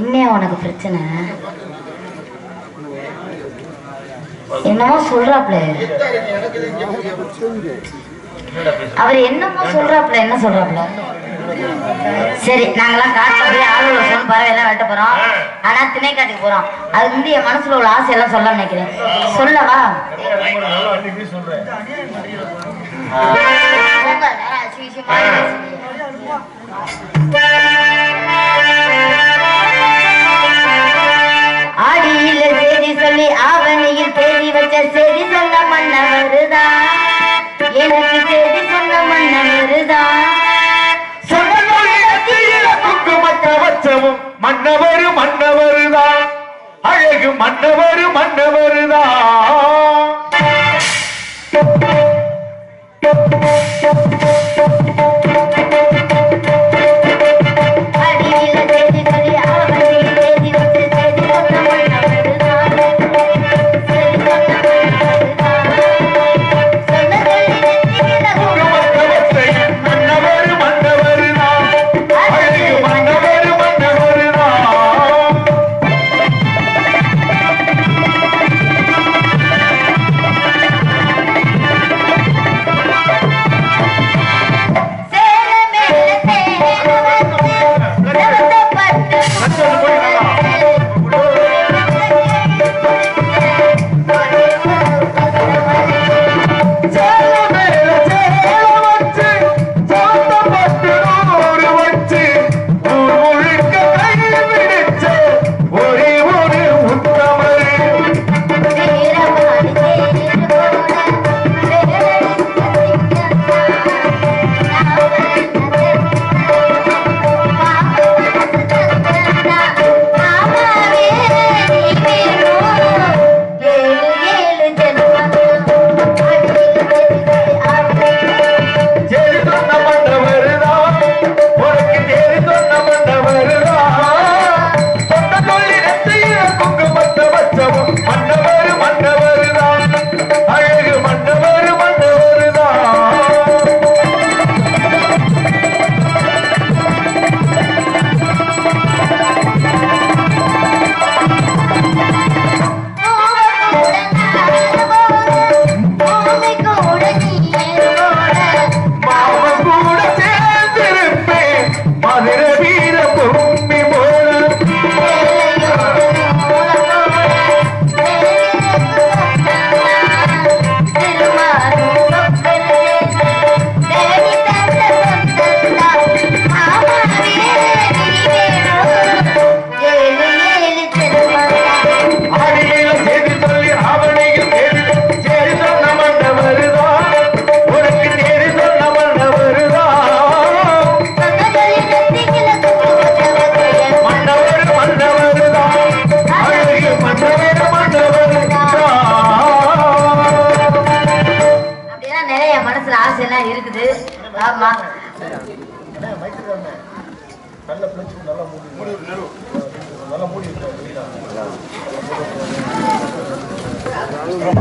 என்ன உனக்கு பிரச்சனை? என்னமோ சொல்றாப்ல. அவர் என்னமோ சொல்றாப்ல என்ன சொல்றாப்ல? சரி நாங்கெல்லாம் காசு காட்டுல ஆளுநர் சொன்ன பறவையெல்லாம் வெட்ட போறோம். ஆனா திணைக்காட்டுக்கு போறோம். அது வந்து என் மனசுல உள்ள ஆசை எல்லாம் சொல்ல நினைக்கிறேன். சொல்லவா? சொல்றேன் ஆடியில சேதி சொல்லி ஆவணியில் தேதி வச்ச சேதி சொன்ன மன்னவருதான் எனக்கு சேதி சொன்ன மன்னவருதான் மற்றவும் மன்னவரு மன்னவருதான் அழகு மன்னவரு மன்னவருதான்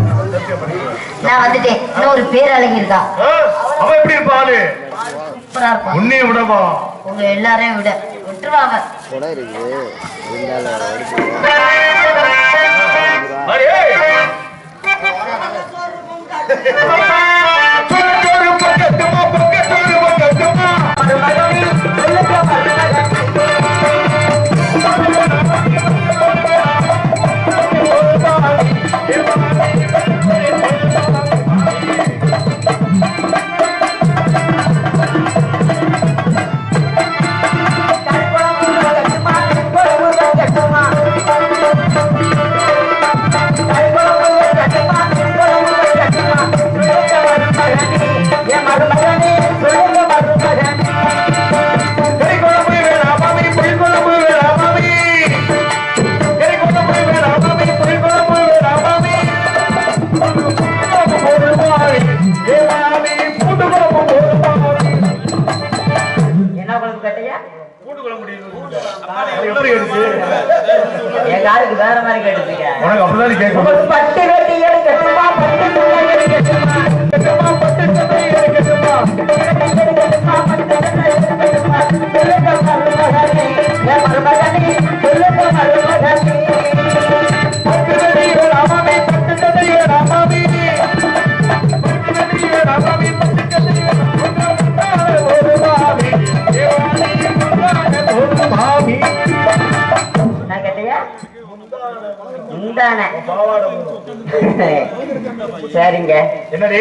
நான் வந்துட்டேன். இன்னும் ஒரு பேர் அழகி இருக்கா அவ எப்படி இருப்பாளு உன்னைய விடவா? உங்க எல்லாரையும் விட. விட்டுருவாங்க. இருக்கு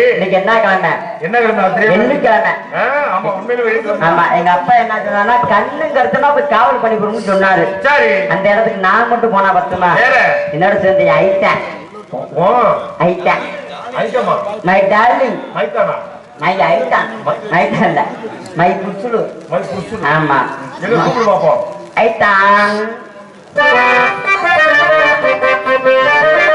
இன்னைக்கு என்ன கிழமை? என்ன கிழமை? வெள்ளிக்கிழமை ஆமா உண்மையில ஆமா எங்க அப்பா என்ன சொன்னாருன்னா கண்ணு கருத்துனா போய் காவல் பண்ணி கொடுங்கன்னு சொன்னாரு. சரி. அந்த இடத்துக்கு நான் மட்டும் போனா பத்துமா? என்னோட சேர்ந்து item item my darling my item இல்ல மை புச்சுலு மை புடிச்சு ஆமா. எங்க கூப்பிடு பாப்போம்? ஐட்டான் ஆக உழுது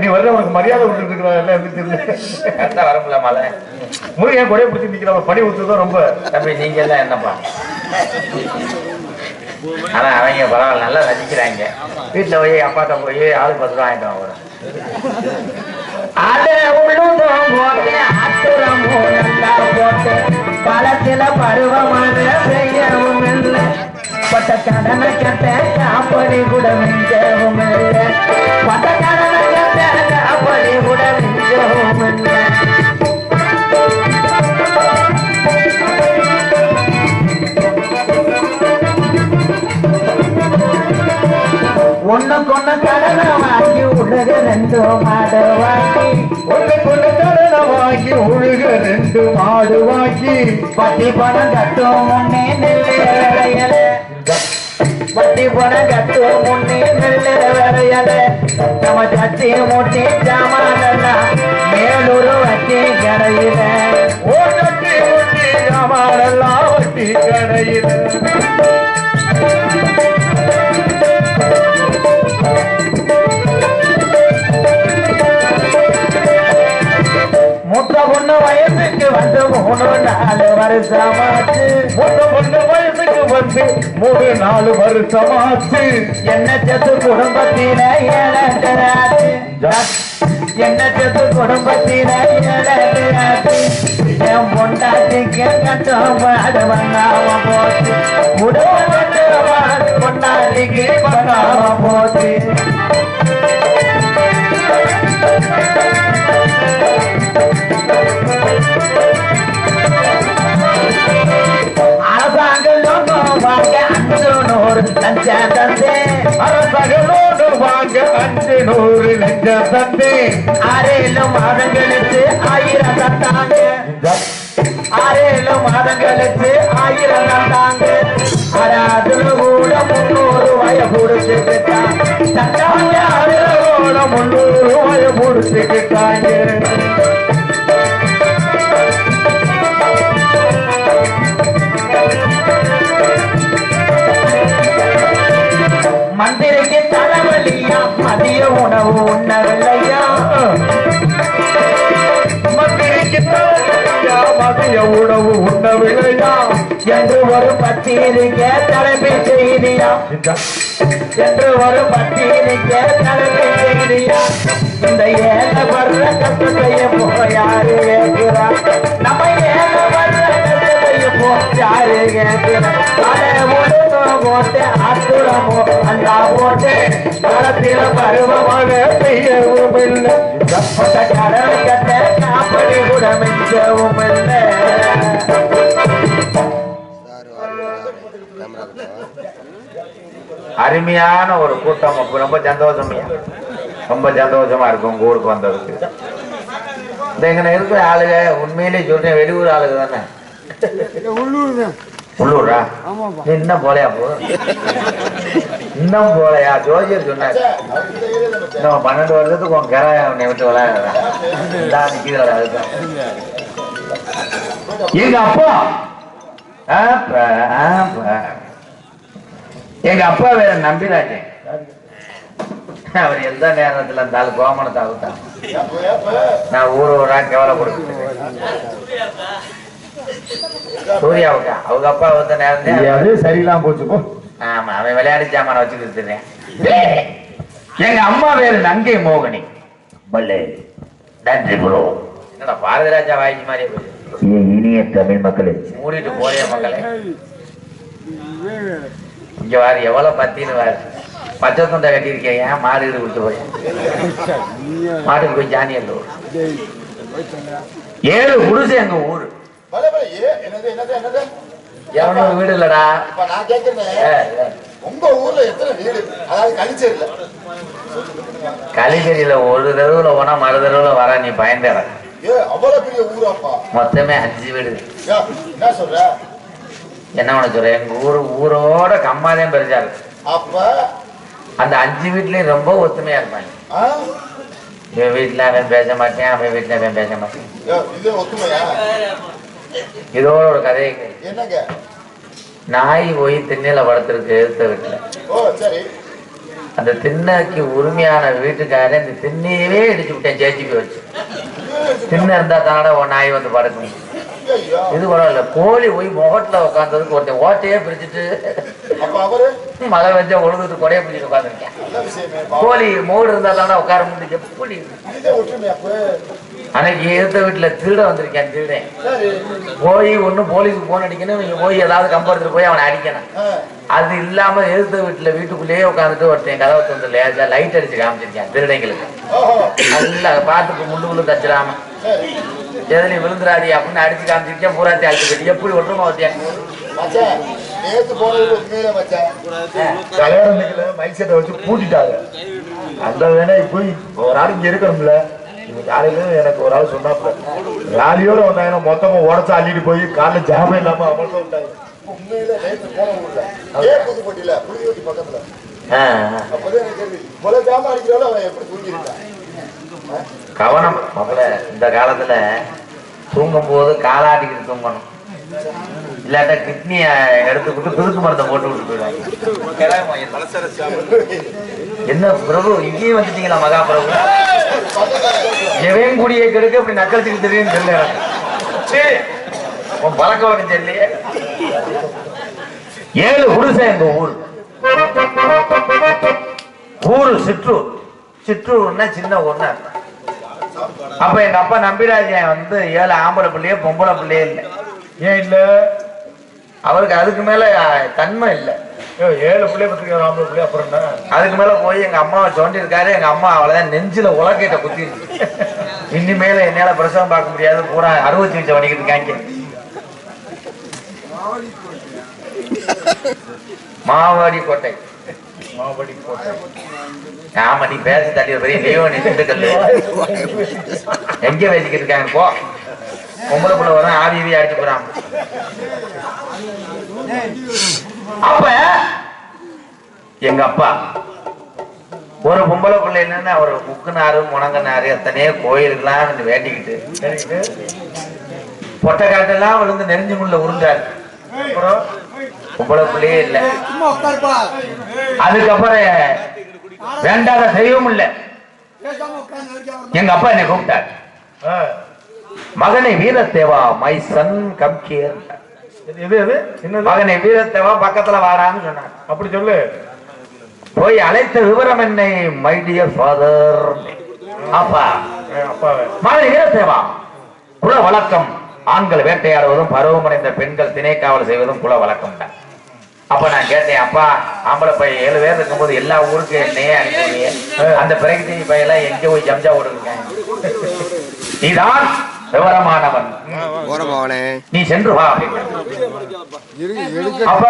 நீ வர்ற உனக்கு மரியாதை விட்டு இருக்கிற எப்படி தெரியல கரெக்டா வரமுல மலை. முருகன் கொடையை பிடிச்சி நிக்கிற பணி விட்டுதான் ரொம்ப தம்பி நீங்க எல்லாம் என்னப்பா? ஆனா அவங்க பரவாயில்ல நல்லா ரசிக்கிறாங்க. வீட்டுல போய் அப்பாட்ட போய் ஆள் பத்து ரூபா வாங்கிட்டு வாங்க அட பழத்தில பருவமான செய்யவும் இல்லை. பட்ட கடனை கட்ட காப்படி கூட மிஞ்சவும் இல்லை. பட்ட கடனை கட்ட காப்படி கூட மிஞ்சவும் ஒண்ணுக்கு கொண்ட கடனை வாங்கி உலக ரெண்டு மாடு வாங்கி. ஒன்று கொண்டு கடனை வாங்கி உழுக ரெண்டு மாடு வாங்கி. பத்தி பணம் கட்டும் முன்னே நெல்லு விளையல பத்தி பணம் கட்டும் முன்னே நெல்லு நம்ம சட்டி மூட்டி சாமானெல்லாம் மேலூர் வட்டி கடையில. ஓ கட்டி ஊட்டி சாமானெல்லாம் வட்டி கடையில். பொண்ணு வயசுக்கு வந்து மூணு நாலு வருஷமாச்சு. மொத்த பொண்ணு வயசுக்கு வந்து மூணு நாலு வருஷமாச்சு. என்ன செத்து குடும்பத்தில ஏழாச்சு என்ன செத்து குடும்பத்தில ஏழாச்சு என் பொண்டாட்டிக்கு கட்டம் பண்ணாம போச்சு. குடும்பம் பொண்டாட்டிக்கு பண்ணாம போச்சு. வாங்க அஞ்சு நூறு லஞ்சம் தந்தே அரசகளோடு வாங்க அஞ்சு நூறு லஞ்ச தந்தி ஆறேழு மாதங்களுக்கு ஆயிரம் தந்தாங்க ஆறேழு மாதங்களுக்கு ஆயிரம் தந்தாங்க ஆனா கூட முன்னூறு அதுல முன்னூறு உணவு உண்ணவில்லையா? மதிய உணவு உண்ணவில்லையா? என்று ஒரு பத்திரிக்கை தலைமை செய்தியா? என்று ஒரு பத்திரிக்கை தலைமை செய்தியா? இந்த ஏழை வர்ற கஷ்டத்தைய போ யாரு ஏற்கிறார் நம்ம போட்டு அத்துறமோ அந்த போட்டு களத்தில பருவமாக செய்யவும் இல்லை. பட்ட கடனை கட்ட காப்படி கூட மிஞ்சவும் இல்லை. சார் வாங்க கேமரா அருமையான ஒரு கூட்டம். ரொம்ப சந்தோஷமையா ரொம்ப சந்தோஷமா இருக்கும் உங்க ஊருக்கு வந்ததுக்கு. இந்த இங்க இருக்கிற ஆளுங்க உண்மையிலே சொல்றேன் வெளியூர் ஆளுங்க தானே? உள்ளூரா நீ இன்னும் போலையா போ? இன்னும் போலையா? ஜோதியர் சொன்னாரு. இன்னும் பன்னெண்டு வருஷத்துக்கு உன் கரை உன்னை விட்டு விளையாடுறான். நிக்குதுடா, அதுதான். எங்க அப்பா. எங்க அப்பா வேற நம்பிராஜன் அவர் எந்த நேரத்துல இருந்தாலும் கோமணத்தை அவுத்தான். நான் ஊர் ஊரா கவலைப்படுத்து சூர்யாவுக்கா அவங்க அப்பா அவுத்த நேரம் அது சரியில்லாம போச்சு போ. ஆமா அவன் விளையாடி சாமான வச்சு கொடுத்துறேன் எங்க அம்மா பேரு நங்கை மோகனி. பல்லே நன்றி ப்ரோ. என்னடா பாரதிராஜா வாய்ச்சி மாதிரியே. இனிய தமிழ் மக்களே. மூடிட்டு போறிய மக்களே. இங்க வாரு எவ்வளவு பத்தின்னு வாரு. பச்சை தொண்டை கட்டியிருக்கேன் ஏன் மாடு கீடு விட்டு போய் மாட்டுக்கு போய் ஜானி அல்ல ஏழு குடிசை எங்க ஊரு. பல பல ஏ என்னது என்னது என்னது? எவனும் வீடு இல்லடா. இப்ப நான் ஏ. உங்க ஊர்ல எத்தனை வீடு? அதாவது கழிச்சேரில கலிகரியில ஒரு தடவை போனா மறு தடவை வர நீ பயந்துற ஏ அவ்வளவு பெரிய ஊராப்பா மொத்தமே அஞ்சு வீடு. என்ன சொல்ற? என்ன பண்ண சொல்ற? எங்க ஊரு ஊரோட கம்மாதான் பெருசா இருக்கு. அப்ப? அந்த அஞ்சு வீட்லயும் ரொம்ப ஒத்துமையா இருப்பாங்க? இவன் வீட்டுல அவன் பேச மாட்டேன் அவன் வீட்டுல அவன் பேச மாட்டேன். இது ஒத்துமையா? இதோட ஒரு கதையை. என்னங்க? நாய் போய் திண்ணையில படுத்திருக்கு எடுத்த வீட்டுல அந்த திண்ணைக்கு உரிமையான வீட்டுக்காரன் இந்த திண்ணையவே இடிச்சு விட்டேன் ஜேஜிபி வச்சு. திண்ணை இருந்தா தானடா உன் நாய் வந்து படுக்கும். ஐயோ இது பரவாயில்ல கோழி போய் முகத்துல உட்காந்ததுக்கு ஒருத்தன் ஓட்டையே பிரிச்சுட்டு மழை வச்சா ஒழுதுட்டு கொடையை பிடிச்சிட்டு உட்காந்துருக்கேன். கோழி மூடு இருந்தா தானே உட்கார முடிஞ்சு அப்ப. அன்னைக்கு எடுத்த வீட்டுல திருட வந்திருக்கேன் திருடேன். போய் ஒண்ணு போலீஸுக்கு போன் அடிக்கணும் இவங்க போய் ஏதாவது கம்பெடுத்துட்டு போய் அவனை அடிக்கணும். அது இல்லாம எதிர்த்த வீட்டுல வீட்டுக்குள்ளேயே உட்காந்துட்டு ஒருத்தன் கதவை திறந்து லேசா லைட் அடிச்சு காமிச்சிருக்கேன் திருடைங்களுக்கு. நல்லா பார்த்துக்கு முள்ளு முள்ளு தச்சிடாம. எதுலையும் விழுந்துராடி அப்படின்னு அடிச்சு காமிச்சிருக்கேன் பூராத்தி அடிச்சு எப்படி வச்சேன். மச்சான் நேத்து போனது உண்மையில மச்சான் கல்யாணத்துல மைக் செட்டை வச்சு பூட்டிட்டாங்க அந்த வேணா போய் ஒரு ஆள் இங்க இருக்கணும்ல. இவங்க காலையில எனக்கு ஒரு ஆள் சொன்னாப்ல ராலியோட வந்தாங்கன்னா மொத்தமா உடச்சு அள்ளிட்டு போய் காலைல ஜாமம் இல்லாம அமர்ந்து விட்டாங்க உண்மையில நேத்து போன ஊர்ல. ஏ புதுப்பட்டியில? புளியோட்டி பக்கத்துல. அப்பதான் எனக்கு அடிக்கிறாலும் அவன் எப்படி தூங்கி இருக்கான் கவனம் மாப்பிள இந்த காலத்துல தூங்கும் போது காலாட்டிக்கிட்டு தூங்கணும். இல்லாட்டா கிட்னிய எடுத்துக்கிட்டு துதுக்கு மரத்தை போட்டு விட்டு போயிடுவாங்க. என்ன பிரபு இங்கேயும் வந்துட்டீங்களா மகா பிரபு? எவையும் கூடிய கெடுக்க அப்படி நக்கலத்துக்கு தெரியும் தெரியல பழக்க வழக்கம் தெரியலையே. ஏழு குடிசை எங்க ஊர். ஊரு சிற்றூர். சிற்றூர்னா சின்ன ஊர்னா அப்ப எங்க அப்பா நம்பிராஜன் வந்து ஏழு ஆம்பளை பிள்ளையே பொம்பளை பிள்ளையே இல்லை. ஏன் இல்ல? அவருக்கு அதுக்கு மேல தன்மை இல்லை. ஏழு பிள்ளை பத்திரிக்கை ஆம்பளை பிள்ளை அப்புறம் அதுக்கு மேல போய் எங்க அம்மாவை தோண்டி இருக்காரு எங்க அம்மா அவ்வளவுதான் நெஞ்சில உலக்கைட்ட குத்தி இனிமேல என்னால பிரசவம் பார்க்க முடியாது. பூரா அறுவை சிகிச்சை பண்ணிக்கிட்டு இருக்காங்க மாவாடி கோட்டை. மாவடி கோட்டை. ஆமா நீ பேச தள்ளி பெரிய தெய்வம் நீ திண்டுக்கல்லு. எங்க பேசிக்கிட்டு இருக்காங்க? போ. பொம்பளை பிள்ளை வரும் ஆவி ஈவி அடிச்சு போறான். அப்ப எங்க அப்பா ஒரு பொம்பளை பிள்ளை என்னன்னா ஒரு முக்குனாரு முணங்கினாரு எத்தனையோ கோயிலுக்கெல்லாம் வந்து வேண்டிக்கிட்டு பொட்டை காட்டெல்லாம் விழுந்து நெறிஞ்சு முள்ள உருண்டாரு. அப்புறம் பொம்பளை பிள்ளையே இல்லை. அதுக்கப்புறம் வேண்டாத செய்யவும் இல்லை. எங்க அப்பா என்னை கூப்பிட்டார். ஆ, மகனை வீரத்தேவா மை சன் கம் இது எது மகனை வீரத்தேவா பக்கத்துல வாடான்னு சொன்னார் அப்படி சொல்லு. போய் அழைத்த விவரம் என்னை மை டியர் ஃபாதர் அப்பா. மகனை வீரத்தேவா குல வழக்கம். ஆண்கள் வேட்டையாடுவதும் பருவமடைந்த பெண்கள் திணைக்காவல் செய்வதும் குல வழக்கம் தான். அப்ப நான் கேட்டேன் அப்பா ஆம்பளை பையன் ஏழு பேர் இருக்கும்போது எல்லா ஊருக்கும் என்னையே அனுப்பிவியே. அந்த பிறகு பையெல்லாம் எங்க போய் ஜம்ஜா ஓடுங்க நீதான் விவரமானவன். நீ சென்று வா. அப்ப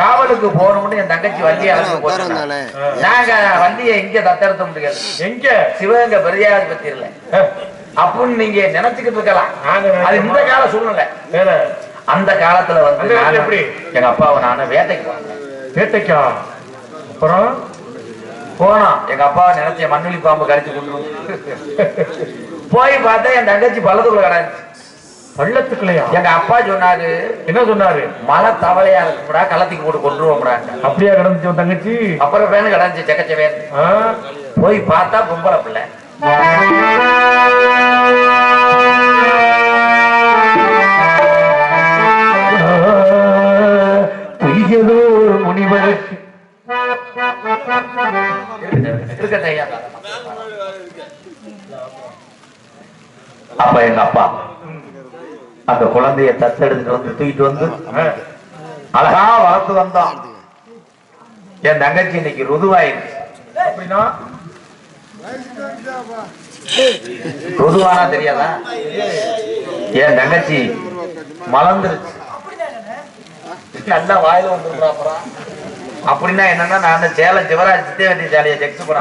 காவலுக்கு போகணும்னு என் தங்கச்சி வள்ளி அழைச்சு உட்காரம் போட்டாங்க தானே நாங்க வள்ளியை இங்க தத்தெடுத்த முடியாது எங்க? சிவகங்கை பெரியாஸ்பத்திரியில அப்படின்னு நீங்க நினைச்சுக்கிட்டு இருக்கலாம். அது இந்த கால சூழ்நிலை. அந்த காலத்துல வந்து எப்படி? எங்க அப்பாவை நானும் வேட்டைக்கு போனேன். வேட்டைக்கா? அப்புறம்? போனோம். எங்க அப்பாவை நினைச்ச மண்ணுளி பாம்பு கடிச்சு கொண்டு போய் பார்த்தா என் தங்கச்சி பள்ளத்துக்குள்ள கிடந்துச்சு பள்ளத்துக்குள்ளையா எங்க அப்பா சொன்னாரு என்ன சொன்னாரு மழை தவளையா இருக்கும்டா கள்ளத்துக்கு போட்டு கொண்டுருவோம்டாங்க அப்படியா கிடந்துச்சு தங்கச்சி அப்புறம் வேணும் கிடந்துச்சு செக்கச்ச வேணும் ஆ, போய் பார்த்தா பொம்பளை பிள்ளை முனிவருக்கு இருக்கட்டும் ஐயா. அப்ப எங்க அப்பா அந்த குழந்தைய தத்தெடுத்துட்டு வந்து தூக்கிட்டு வந்து அழகா வளர்த்து வந்தோம் என் தங்கச்சி இன்னைக்கு ருதுவாயிருச்சு அப்படின்னா? ருதுவானா தெரியாதா? என் தங்கச்சி மலர்ந்துருச்சு. நல்லா வாயில வந்துருக்குறா அப்புறம் அப்படின்னா என்னன்னா நான் சேலம் சிவராஜ் சித்தேவதி சாலையை செக்ஸ் பண்ண.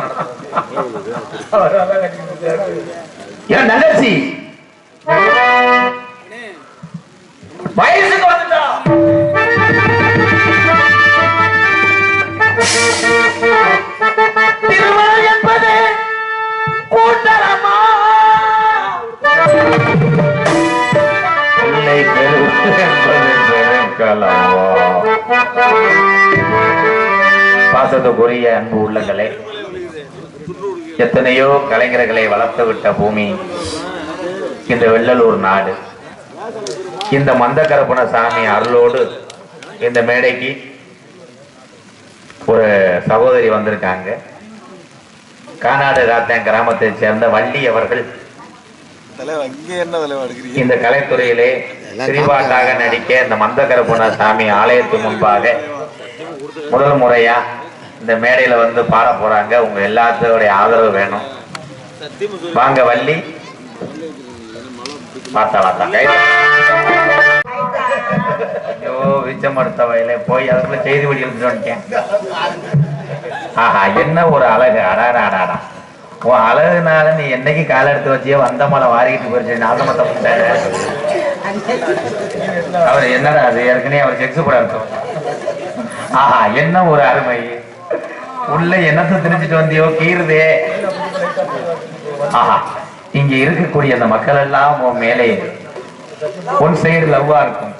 என் தங்கச்சி வயசுக்கு வந்துட்டா. திருமணம் என்பது கூட்டரமா பாசத்துக்குரிய அன்பு உள்ளங்களே எத்தனையோ கலைஞர்களை வளர்த்து விட்ட பூமி இந்த வெள்ளலூர் நாடு. இந்த மந்தகரப்பண சாமி அருளோடு இந்த மேடைக்கு ஒரு சகோதரி வந்திருக்காங்க. கானாடு ராத்தன் கிராமத்தை சேர்ந்த வள்ளி அவர்கள். இந்த கலைத்துறையிலே சிறிபாட்டாக நடிக்க இந்த மந்தகரப்பண சாமி ஆலயத்து முன்பாக முதல் முறையா இந்த மேடையில வந்து பாட போறாங்க. உங்க எல்லாத்தோடைய ஆதரவு வேணும். வாங்க வள்ளி. பார்த்தா கை ஐயோ விச்சம் அடுத்த வயலே. போய் அதுக்குள்ள செய்தி வழி எழுதிட்டு ஆஹா என்ன ஒரு அழகு. அடாடா அடாடா உன் அழகுனால நீ என்னைக்கு காலை எடுத்து வச்சியோ வந்த மலை வாரிக்கிட்டு போயிருச்சு. மத்த பண்ணிட்டாரு அவர் என்னடா அது? ஏற்கனவே அவர் செக்ஸ் கூட இருக்கும். ஆஹா என்ன ஒரு அருமை. உள்ள என்னத்தை திணிச்சிட்டு வந்தியோ? கீறுதே. ஆஹா. இங்க இருக்கக்கூடிய அந்த மக்கள் எல்லாம் உன் மேலே உன் சைடு லவ்வா இருக்கும்.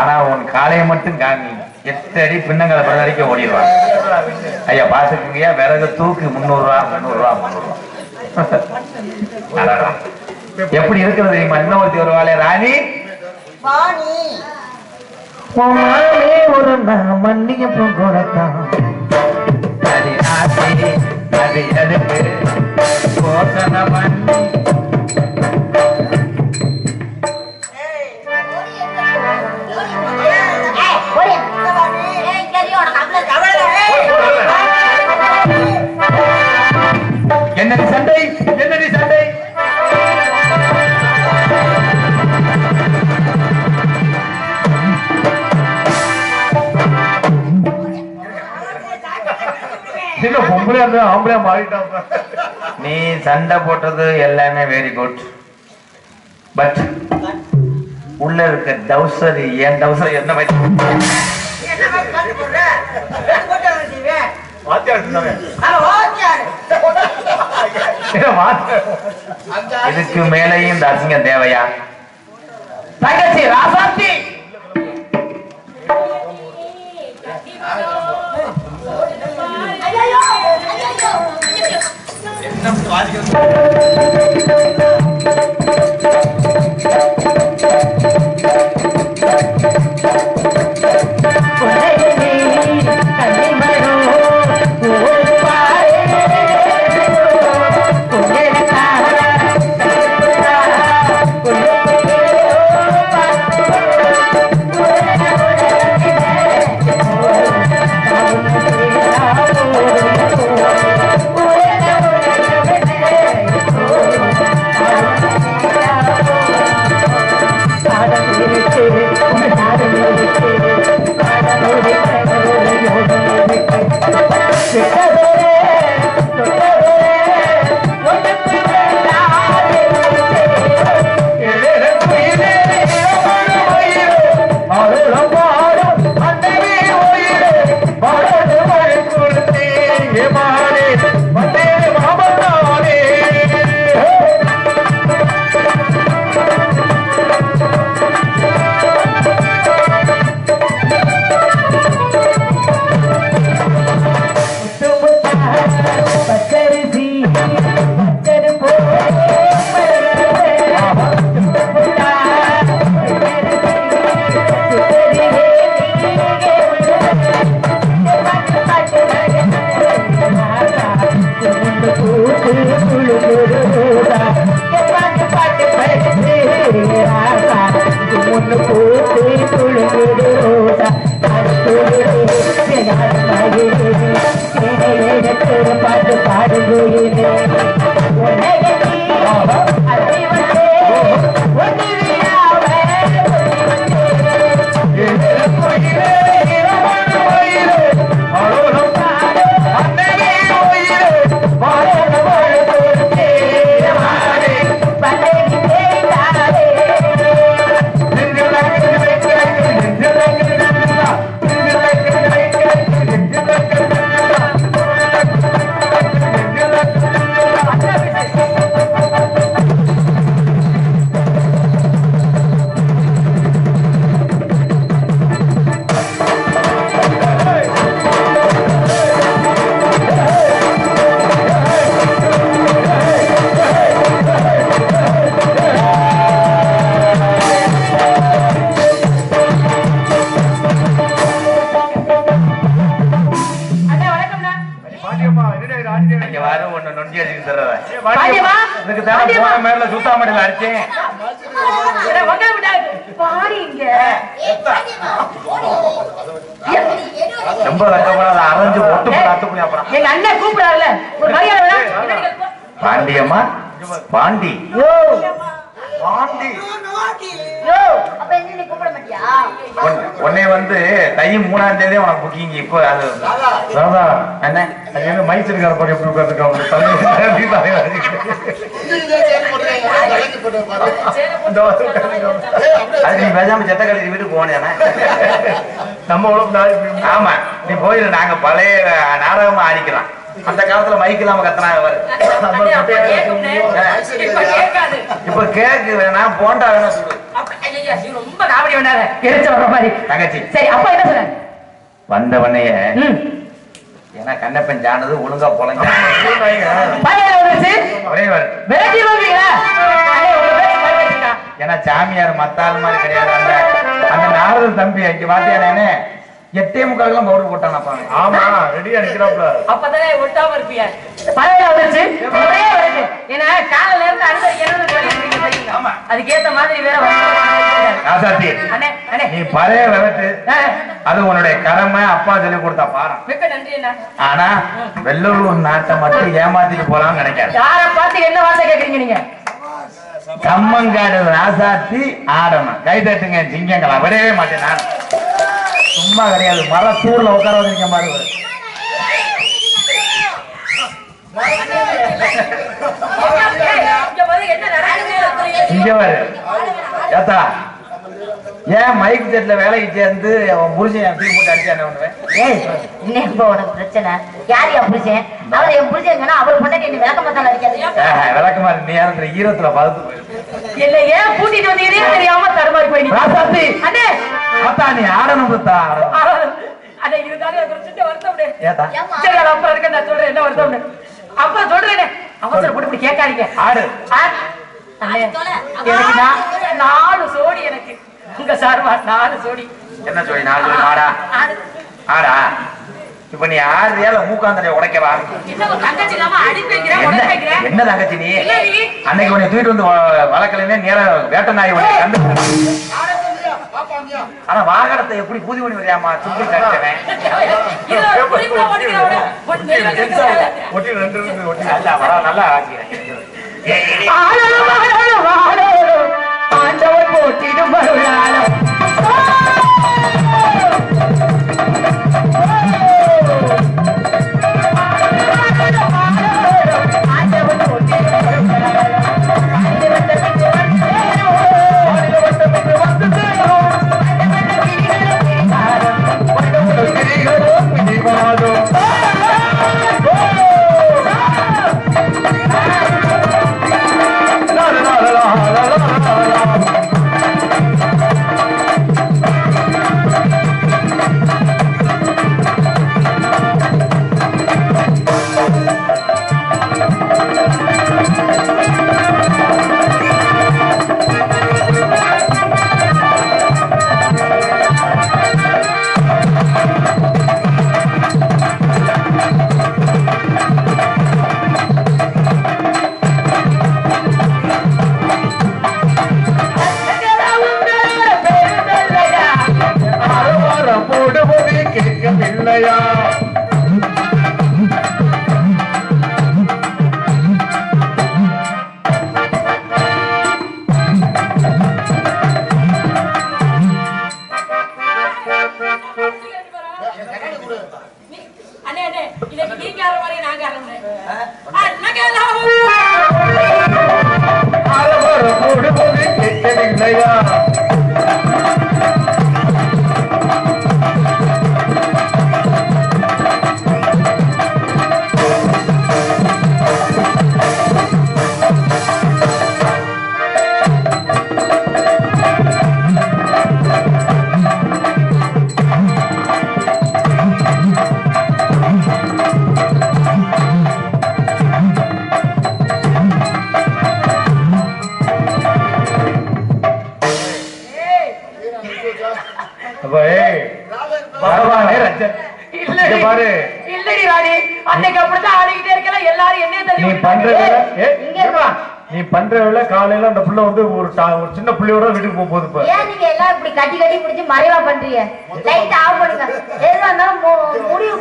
ஆனா உன் காலையை மட்டும் காமி. எட்டு அடி பின்னங்களை பிறந்த வரைக்கும் ஓடிடுவாங்க. ஐயா பாத்துக்குங்கய்யா விறகு தூக்கு முந்நூறு ரூபா முந்நூறு ரூபா முந்நூறு ரூபா அடடா. எப்படி இருக்கிறது தெரியுமா? இன்னொருத்தி ஒரு வாழை ராணி ஒரு கொடுத்தான். அது அது எதுக்கு யோசனை பண்ணி என்னடி சண்டை? என்னடி சண்டை? என்ன பொம்பளையா இருந்தா ஆம்பளையா நீ சண்டை போட்டது எல்லாமே வெரி குட் பட் உள்ள இருக்க டவுசர் என் டவுசர் என்ன மாதிரி வாத்தியார் சொன்னாங்க இதுக்கு மேலேயும் இந்த அசிங்கம் தேவையா தங்கச்சி ராசாத்தி அப்புறம் எங்க அண்ணன் கூப்பிடாருல. ஒரு மரியாதை. பாண்டியம்மா பாண்டி. பாண்டி யோ அப்ப என்ன நீ கூப்பிட மாட்டியா உன்னை- வந்து தை மூணாம் தேதி உனக்கு புக்கிங் இப்போ அது ராதா என்ன அது என்ன மைசூர்கார பாடி எப்படி உட்கார்ந்துருக்காங்க. அது நீ பேசாம செத்த கழிச்சு வீட்டுக்கு போனேனா நம்ம ஆமா நீ போயிரு நாங்க பழைய நாடகமா ஆடிக்கலாம் அந்த காலத்துல மைக் இல்லாம கத்துனாங்க பாரு. இப்ப கேக்கு வேணா போண்டா வேணா சொல்லு. அப்ப, ஐயையோ, நீ ரொம்ப காமெடி மாதிரி. தங்கச்சி. சரி அப்பா என்ன சொன்னாரு? வந்த உடனேயே ம். ஏன்னா கண்ணப்பன் ஜானது ஒழுங்கா பொழங்க. ஏன்னா சாமியார் மத்தாள் மாதிரி கிடையாது அந்த அந்த நாரதர் தம்பி அங்க பாத்தியானே எட்டே முக்காலுக்கெல்லாம் பவுடர் போட்டானப்பா. ஆமா ரெடியா நிக்கிறாப்ல அப்பதானே ஒட்டாம இருப்பீங்க. பையன் வந்துருச்சு. ஏன்னா, காலையில இருந்து தெரியுங்களா? ஆமா. அதுக்கேத்த மாதிரி வேற ராசாத்தி அண்ணே அண்ணே. நீ பழைய ஆ, அது உன்னுடைய கடமை அப்பா சொல்லி கொடுத்த பாரம் ஆனா வெள்ளூர் நாட்டை மட்டும் ஏமாத்திட்டு போலாம்னு நினைக்காது. யார பார்த்து என்ன வார்த்தை கேக்குறீங்க நீங்க? கம்மங்காடு ராசாத்தி ஆடணும். கை தட்டுங்க சிங்கங்களா விடவே மாட்டேன் நான். சும்மா கிடையாது. மரத்தூர்ல உட்கார வச்சிருக்க மாதிரி ஒரு. இங்க வரு ஏத்தா ஏன் மைக் செட்ல வேலைக்கு சேர்ந்து அவன் புருஷன் என் தூக்கி போட்டு அடிச்சானே ஒண்ணு ஏய் என்ன இப்போ உனக்கு பிரச்சனை. யார் என் புருஷன்? அவர் என் புருஷன் சொன்னா அவர் பொண்டாட்டி என்ன விளக்க மாத்தால விளக்கமா நீ யாரும் ஈரத்துல பார்த்து போயிரு? இல்ல ஏன் கூட்டிட்டு வந்தீங்கன்னே தெரியாம தடுமாறி போய் நிக்கிறீங்க. ராசாத்தி! அண்ணே! அத்தா நீ ஆடணும் ஆ, அண்ணே இருந்தாலும் ஒரு சின்ன வருத்தம் ஏத்தா? சரி அது அப்புறம் இருக்க நான் சொல்றேன். என்ன வருத்தம் அப்புறம் சொல்றேனே அவசரம் போட்டு இப்படி கேட்காதீங்க. ஆடு. எனக்கு நாலு சோடி எனக்கு. உங்க சார்பா நாலு சோடி என்ன நான் சொல்லி ஆடா. ஆடு. இப்ப நீ தங்கச்சி இல்லாம அடிப்பு வைக்கிறேன் என்ன? தங்கச்சி நீ. அன்னைக்கு உன்னை தூக்கிட்டு வந்து வ- வளர்க்கலைன்னே நேரம் வேட்ட நாய் உன்னை கண்டு ஆனா வாகனத்தை எப்படி பூதி பண்ணி வரையாமா? சுத்தி கட்டவன் குறிப்புல ஓடிக்கிறவன, ஒரு பண்ற வேலை. நீ பண்ற வேலை காலையில அந்த புள்ள வந்து ஒரு ஒரு சின்ன புள்ளையோட வீட்டுக்கு போக போகுது இப்ப ஏன் நீங்க எல்லாம் இப்படி கட்டி கட்டி பிடிச்சி மறைவா பண்றீங்க லைட் ஆஃப் பண்ணுங்க எதுவா இருந்தாலும் முடிவு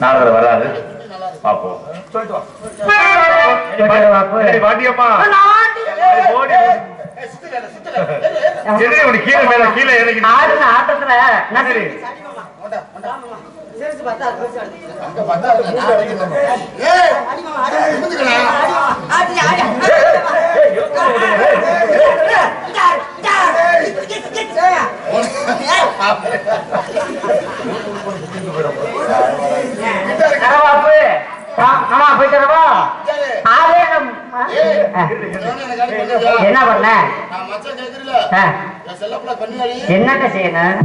நாரதர் வராது பாப்போம் ஒரு கீழே மேல கீழே ஆட்டத்துல சரி. என்ன பண்ண? ஆ. செய்யணும்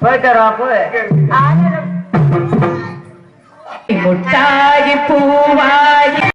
போயிட்டு வரவாப்பு முட்டாகி பூவாகி